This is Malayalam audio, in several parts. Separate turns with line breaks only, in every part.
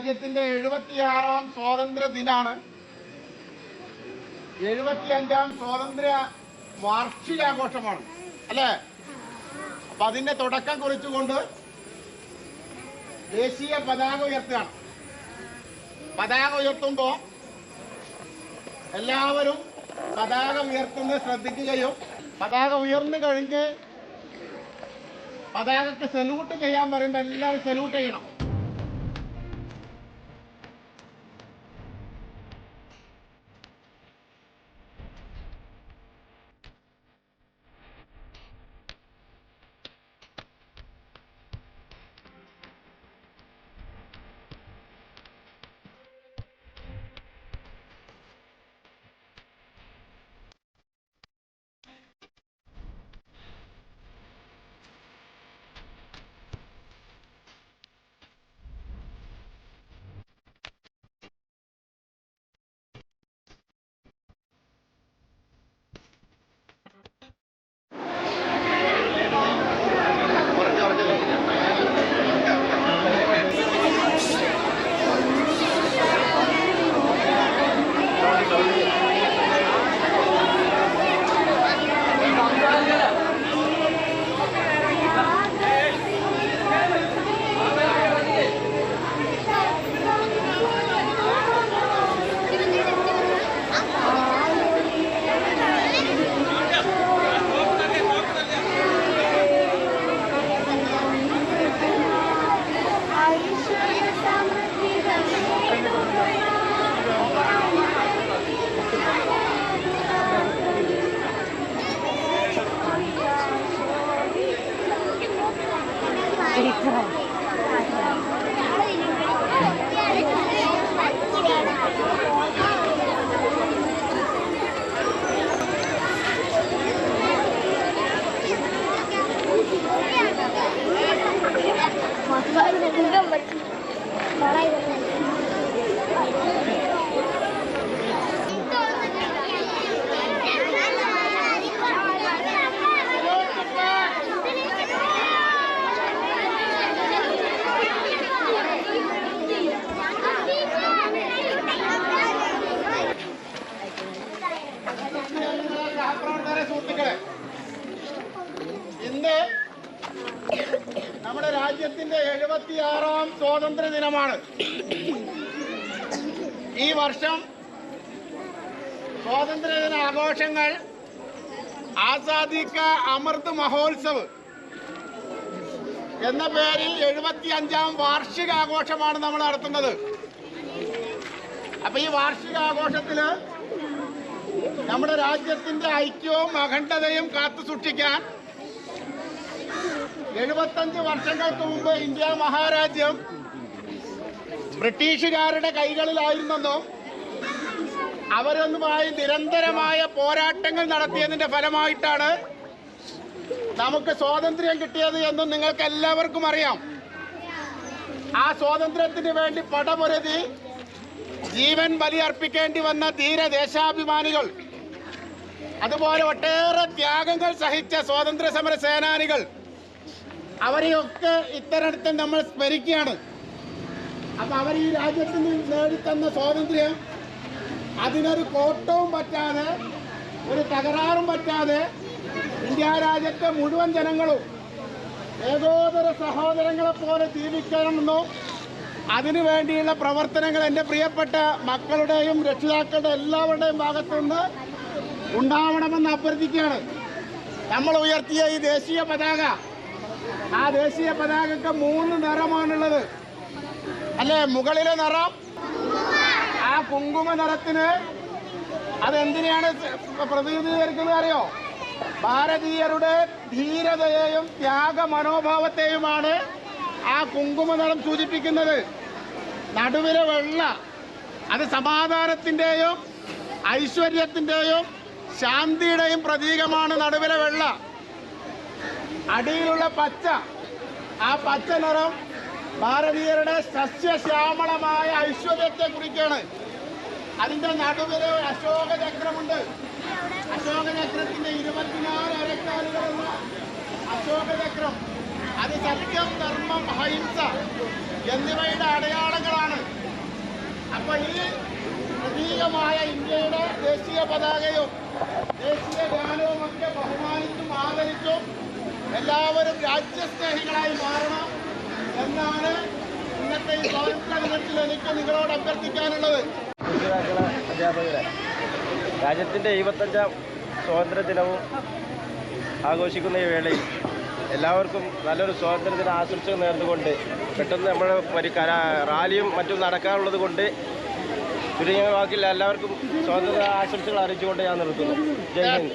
രാജ്യത്തിന്റെ എഴുപത്തിയാറാം സ്വാതന്ത്ര്യ ദിനാണ്. എഴുപത്തിയഞ്ചാം സ്വാതന്ത്ര്യ വാർഷികാഘോഷമാണ് അല്ലേ? അപ്പൊ അതിന്റെ തുടക്കം കുറിച്ചുകൊണ്ട് ദേശീയ പതാക ഉയർത്തുകയാണ്. പതാക ഉയർത്തുമ്പോ എല്ലാവരും പതാക ഉയർത്തുന്നത് ശ്രദ്ധിക്കുകയും പതാക ഉയർന്നു കഴിഞ്ഞ് പതാകക്ക് സല്യൂട്ട് ചെയ്യാൻ പറയുമ്പോൾ എല്ലാവരും സല്യൂട്ട് ചെയ്യണം. 이 렇. രാജ്യത്തിന്റെ എഴുപത്തിയാറാം സ്വാതന്ത്ര്യ ദിനമാണ് ഈ വർഷം സ്വാതന്ത്ര്യദിന ആഘോഷങ്ങൾ ആസാദി കാ അമൃത് മഹോത്സവ് എന്ന പേരിൽ എഴുപത്തി അഞ്ചാം വാർഷികാഘോഷമാണ് നമ്മൾ നടത്തുന്നത്. അപ്പൊ ഈ വാർഷികാഘോഷത്തിൽ നമ്മുടെ രാജ്യത്തിന്റെ ഐക്യവും അഖണ്ഡതയും കാത്തു സൂക്ഷിക്കാൻ എഴുപത്തഞ്ച് വർഷങ്ങൾക്ക് മുമ്പ് ഇന്ത്യ മഹാരാജ്യം ബ്രിട്ടീഷുകാരുടെ കൈകളിലായിരുന്നെന്നും അവരൊന്നുമായി നിരന്തരമായ പോരാട്ടങ്ങൾ നടത്തിയതിന്റെ ഫലമായിട്ടാണ് നമുക്ക് സ്വാതന്ത്ര്യം കിട്ടിയത് എന്നും നിങ്ങൾക്ക് എല്ലാവർക്കും അറിയാം. ആ സ്വാതന്ത്ര്യത്തിന് വേണ്ടി പടപൊരുതി ജീവൻ ബലിയർപ്പിക്കേണ്ടി വന്ന ധീര ദേശാഭിമാനികൾ അതുപോലെ ഒട്ടേറെ ത്യാഗങ്ങൾ സഹിച്ച സ്വാതന്ത്ര്യ സമര സേനാനികൾ അവരെയൊക്കെ ഇത്തരത്തിൽ നമ്മൾ സ്മരിക്കുകയാണ്. അപ്പൊ അവർ ഈ രാജ്യത്തിന് നേടിത്തന്ന സ്വാതന്ത്ര്യം അതിനൊരു കോട്ടവും പറ്റാതെ ഒരു തകരാറും പറ്റാതെ ഇന്ത്യ രാജ്യത്തെ മുഴുവൻ ജനങ്ങളും ഏകോദര സഹോദരങ്ങളെ പോലെ ജീവിക്കണമെന്നും അതിനു വേണ്ടിയുള്ള പ്രവർത്തനങ്ങൾ എന്റെ പ്രിയപ്പെട്ട മക്കളുടെയും രക്ഷിതാക്കളുടെ എല്ലാവരുടെയും ഭാഗത്തുനിന്ന് ഉണ്ടാവണമെന്ന് അഭ്യർത്ഥിക്കുകയാണ്. നമ്മൾ ഉയർത്തിയ ഈ ദേശീയ പതാക ആ ദേശീയ പതാകക്ക് മൂന്ന് നിറമാണുള്ളത്. അല്ലേ മുകളിലെ നിറം? ആ കുങ്കുമ നിറത്തിന് അതെന്തിനെയാണ് പ്രതിനിധീകരിക്കുന്നത് അറിയോ? ഭാരതീയരുടെ ധീരതയെയും ത്യാഗ മനോഭാവത്തെയുമാണ് ആ കുങ്കുമ നിറം സൂചിപ്പിക്കുന്നത്. നടുവിലെ വെള്ള അത് സമാധാനത്തിന്റെയും ഐശ്വര്യത്തിന്റെയും ശാന്തിയുടെയും പ്രതീകമാണ് നടുവിലെ വെള്ള. അടിയിലുള്ള പച്ച. ആ പച്ച നിറം ഭാരതീയരുടെ സസ്യശ്യാമളമായ ഐശ്വര്യത്തെ കുറിക്കാണ്. അതിന്റെ നടുവിൽ അശോക ചക്രമുണ്ട്. അശോക ചക്രത്തിന്റെ ഇരുപത്തിനാല് അരക്കാലുകളുള്ള അശോക ചക്രം. അത് സത്യം ധർമ്മം അഹിംസ എന്നിവയുടെ അടയാളങ്ങളാണ്. അപ്പൊ ഈ പ്രതീകമായ ഇന്ത്യയുടെ ദേശീയ പതാകയും ദേശീയ ഗാനവും ഒക്കെ ബഹുമാനിച്ചും ആദരിച്ചും എല്ലാവരും രാജ്യസ്നേഹികളായി മാറണം എന്നാണ് ഇന്നത്തെ ഈ സ്വാതന്ത്ര്യ ദിനത്തിൽ എനിക്ക് നിങ്ങളോട് അഭ്യർത്ഥിക്കാനുള്ളത്.
അധ്യാപകരെ രാജ്യത്തിന്റെ എഴുപത്തഞ്ചാം സ്വാതന്ത്ര്യ ദിനവും ആഘോഷിക്കുന്ന ഈ വേളയിൽ എല്ലാവർക്കും നല്ലൊരു സ്വാതന്ത്ര്യ ദിന ആശംസകൾ നേർന്നുകൊണ്ട് പെട്ടെന്ന് നമ്മൾ റാലിയും മറ്റും നടക്കാറുള്ളത് കൊണ്ട് ചുരുങ്ങിയ വാക്കിൽ എല്ലാവർക്കും സ്വാതന്ത്ര്യ ആശംസകൾ അറിയിച്ചുകൊണ്ട് ഞാൻ നിർത്തുന്നു. ജയ ഹിന്ദ്.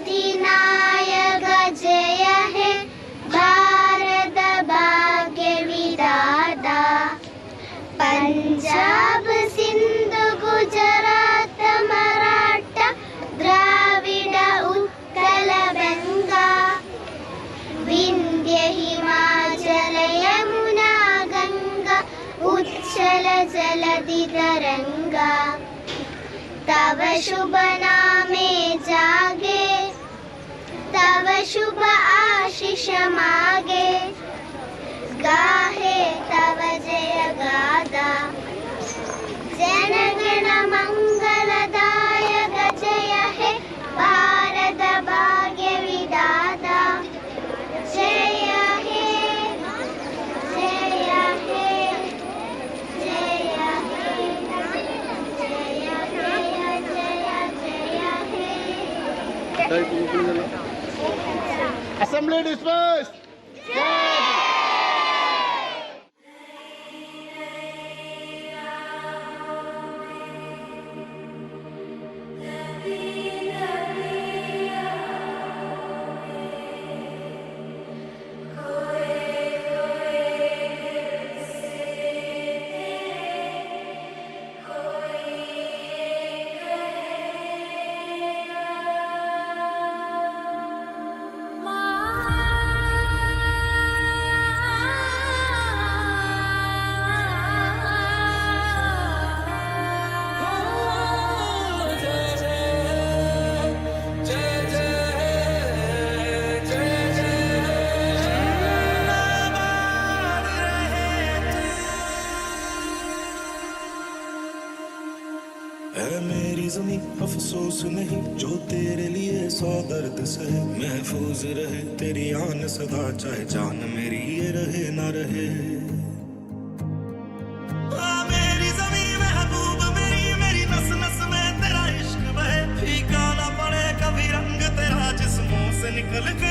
अधिनायक जय हे। भारत भाग्य विधाता। पंजाब सिंध गुजरात मराठा द्राविड उत्कल गंगा विंध्य हिमाचल यमुना गंगा उच्छल जलधि तरंगा। तव शुभ नामे जागे तव शुभ आशीष मागे गाहे तव जय गादा
complaint is first. अफसोस नहीं, जो तेरे लिए सौ दर्द सहे महफूज रहे। तेरी आन सदा चाहे जान मेरी ये रहे ना रहे। निकल मेरी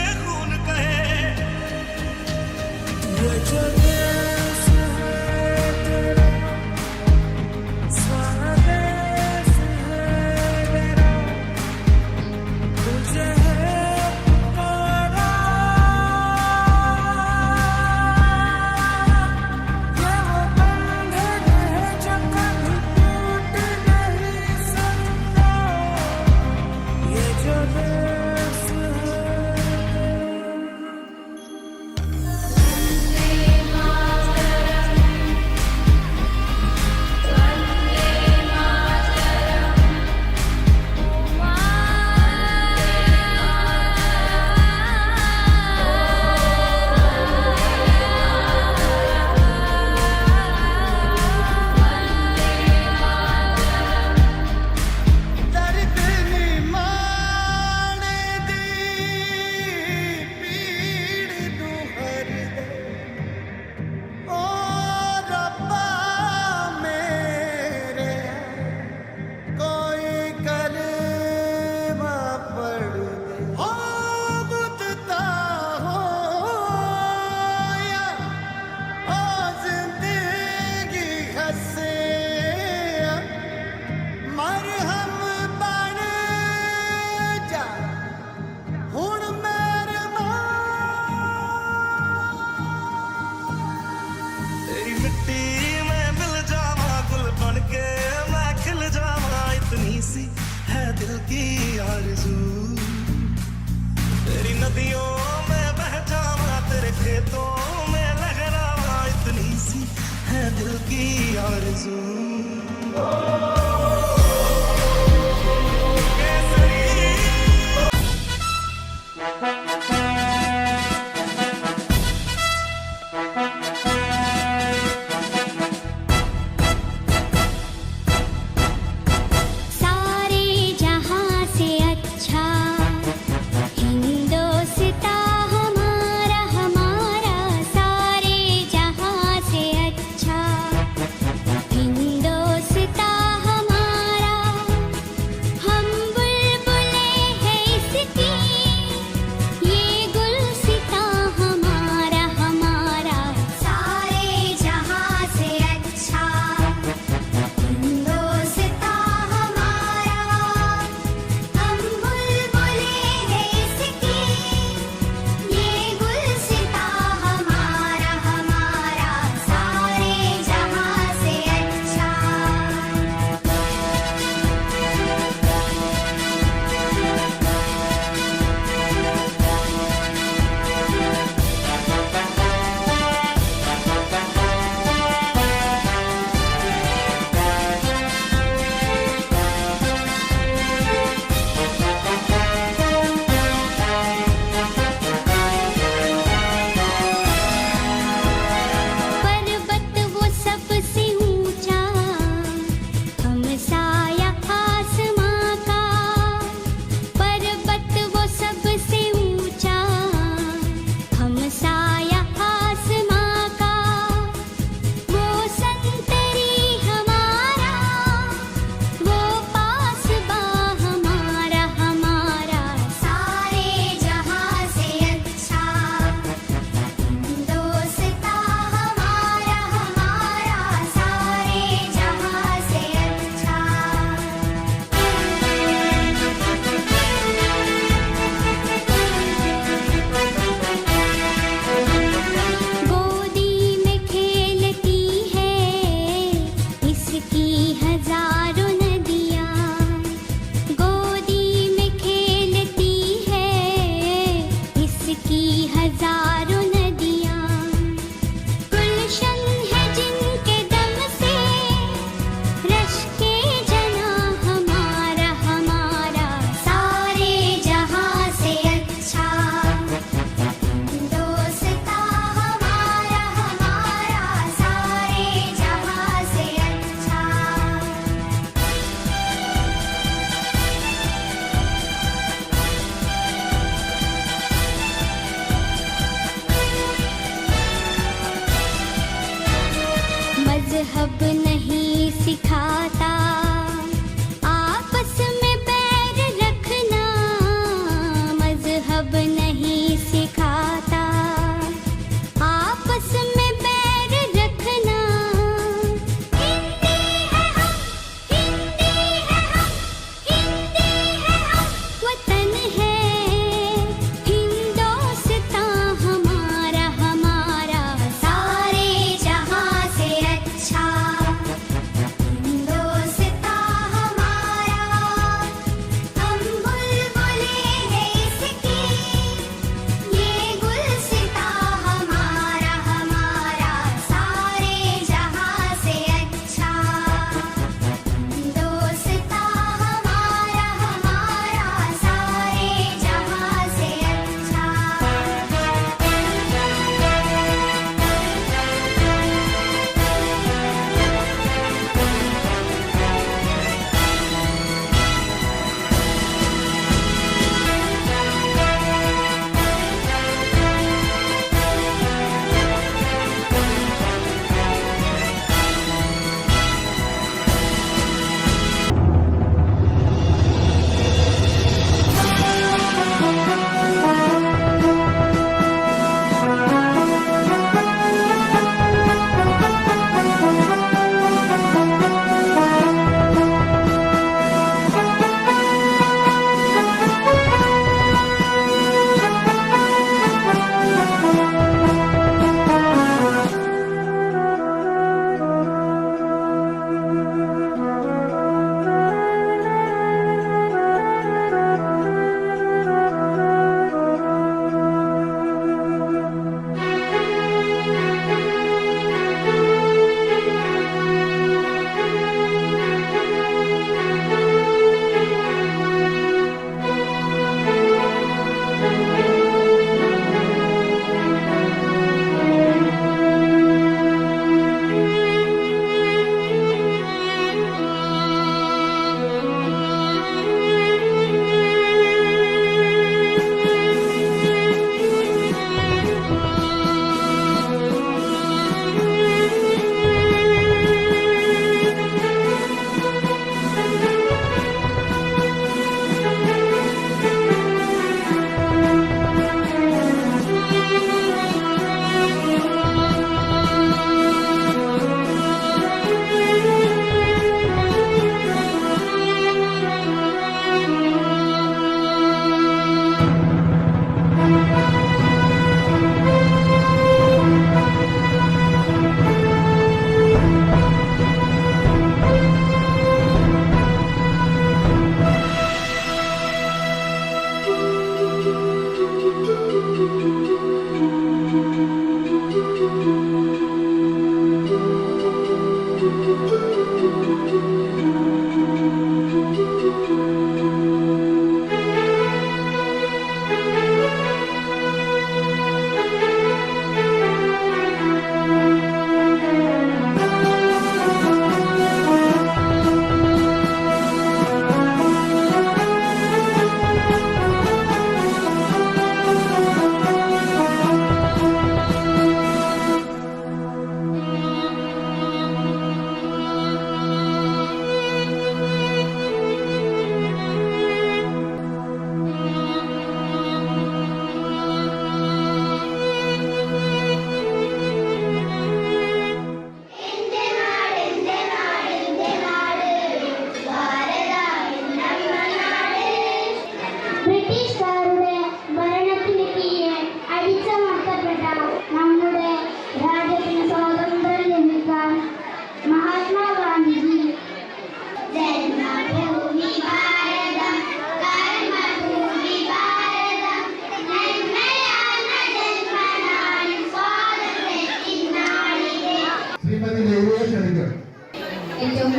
ഏറ്റവും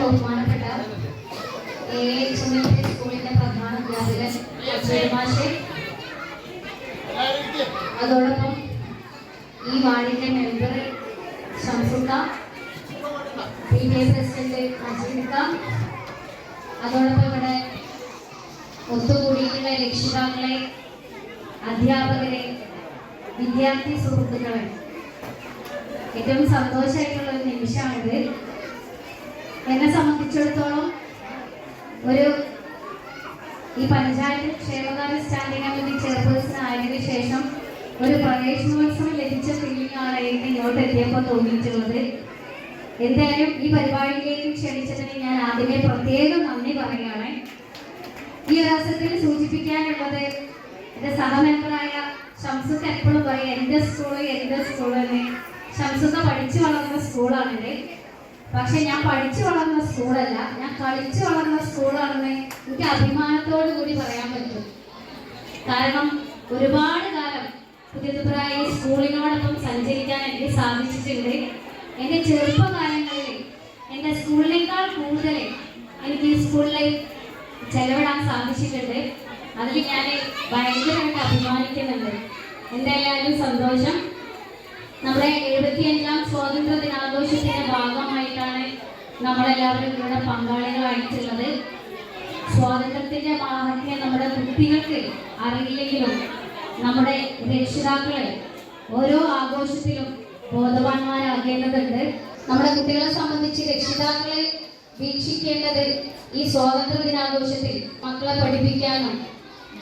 സ്കൂളിന്റെ പ്രധാന അധ്യാപകൻ അതോടൊപ്പം ഈ വാർഡിന്റെ മെമ്പർ ഷംസുക്ക പി. എ. പ്രസിഡന്റ് അതോടൊപ്പം ഇവിടെ ഒത്തുകൂടിയിട്ടുള്ള രക്ഷിതാക്കളെ അധ്യാപകരെ വിദ്യാർത്ഥി സുഹൃത്തുക്കളെ ഏറ്റവും സന്തോഷമായിട്ടുള്ള ഒരു നിമിഷമാണിത്. എന്നെ സംബന്ധിച്ചിടത്തോളം ഒരു ഈ പഞ്ചായത്ത് ക്ഷേമകാര്യ സ്റ്റാൻഡിംഗ് കമ്മിറ്റി ചെയർപേഴ്സൺ ആയതിനു ശേഷം ഒരു പ്രവേശനോത്സവം ലഭിച്ച ഫീലിംഗ് ആണ് എനിക്ക് ഇങ്ങോട്ട് എത്തിയപ്പോൾ തോന്നിയിട്ടുള്ളത്. എന്തായാലും ഈ പരിപാടിയിലേക്ക് ക്ഷണിച്ചതിന് ഞാൻ ആദ്യമേ പ്രത്യേകം നന്ദി പറയുകയാണ്. ഈ അവസരത്തിൽ സൂചിപ്പിക്കാനുള്ളത് എന്റെ സഹമെമ്പറായ ഷംസുക്ക് എപ്പോഴും പറയും എന്റെ സ്കൂൾ എന്റെ സ്കൂൾ എന്ന്. ഷംസുക്ക പഠിച്ചു വളർന്ന സ്കൂളാണിത് പക്ഷെ ഞാൻ പഠിച്ചു വളർന്ന സ്കൂളല്ല ഞാൻ കളിച്ചു വളർന്ന സ്കൂളാണെന്ന് എനിക്ക് അഭിമാനത്തോടു കൂടി പറയാൻ പറ്റും. കാരണം ഒരുപാട് കാലം പുതിയതുപ്രായ സ്കൂളിനോടൊപ്പം സഞ്ചരിക്കാൻ എനിക്ക് സാധിച്ചിട്ടുണ്ട്. എന്റെ ചെറുപ്പകാലങ്ങളിൽ എന്റെ സ്കൂളിനേക്കാൾ കൂടുതൽ എനിക്ക് ഈ സ്കൂളിൽ ചെലവിടാൻ സാധിച്ചിട്ടുണ്ട്. അതിൽ ഞാൻ ഭയങ്കരമായിട്ട് അഭിമാനിക്കുന്നുണ്ട്. എന്തായാലും സന്തോഷം. നമ്മുടെ എഴുപത്തിയഞ്ചാം സ്വാതന്ത്ര്യ ദിനാഘോഷത്തിന്റെ ഭാഗമായിട്ടാണ് നമ്മളെല്ലാവരും ഇവിടെ പങ്കാളികളായിട്ടുള്ളത്. സ്വാതന്ത്ര്യത്തിന്റെ മാഹാത്മ്യം നമ്മുടെ കുട്ടികൾക്ക് അറിയില്ലെങ്കിലും നമ്മുടെ രക്ഷിതാക്കളെ ഓരോ ആഘോഷത്തിലും ബോധവാന്മാരാകേണ്ടതുണ്ട്. നമ്മുടെ കുട്ടികളെ സംബന്ധിച്ച് രക്ഷിതാക്കളെ വീക്ഷിക്കേണ്ടത് ഈ സ്വാതന്ത്ര്യ ദിനാഘോഷത്തിൽ മക്കളെ പഠിപ്പിക്കാനും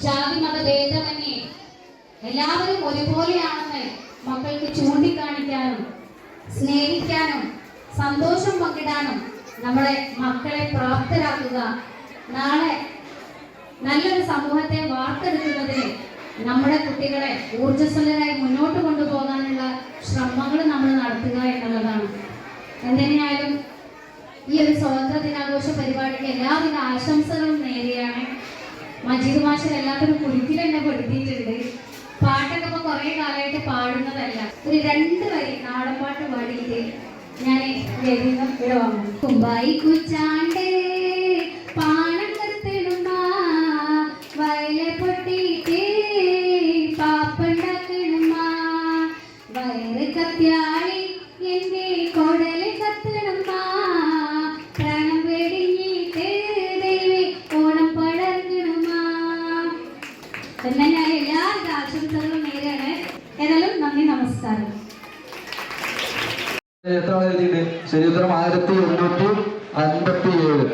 ജാതി മത ഭേദമന്യേ എല്ലാവരും ഒരുപോലെയാണെന്ന് മക്കൾക്ക് ചൂണ്ടിക്കാണിക്കാനും സ്നേഹിക്കാനും സന്തോഷം പങ്കിടാനും നമ്മളെ മക്കളെ പ്രാപ്തരാക്കുക. നാളെ നല്ലൊരു സമൂഹത്തെ വാർത്തെടുക്കുന്നതിന് നമ്മുടെ കുട്ടികളെ ഊർജസ്വലരായി മുന്നോട്ട് ഞാൻ ഇവിടെ വന്നു. കുമ്പായി കുച്ചാണ്ട്
എത്ര എഴുതിയിട്ടുണ്ട് ശരി ഉത്തരം ആയിരത്തി എണ്ണൂറ്റി അൻപത്തി ഏഴ്.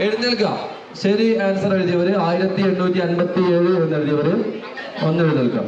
എഴുന്നേൽക്കാം ശരി ആൻസർ എഴുതിയവര് ആയിരത്തി എണ്ണൂറ്റി അൻപത്തി ഏഴ് എന്ന് എഴുതിയവര് ഒന്ന് എഴുന്നേൽക്കാം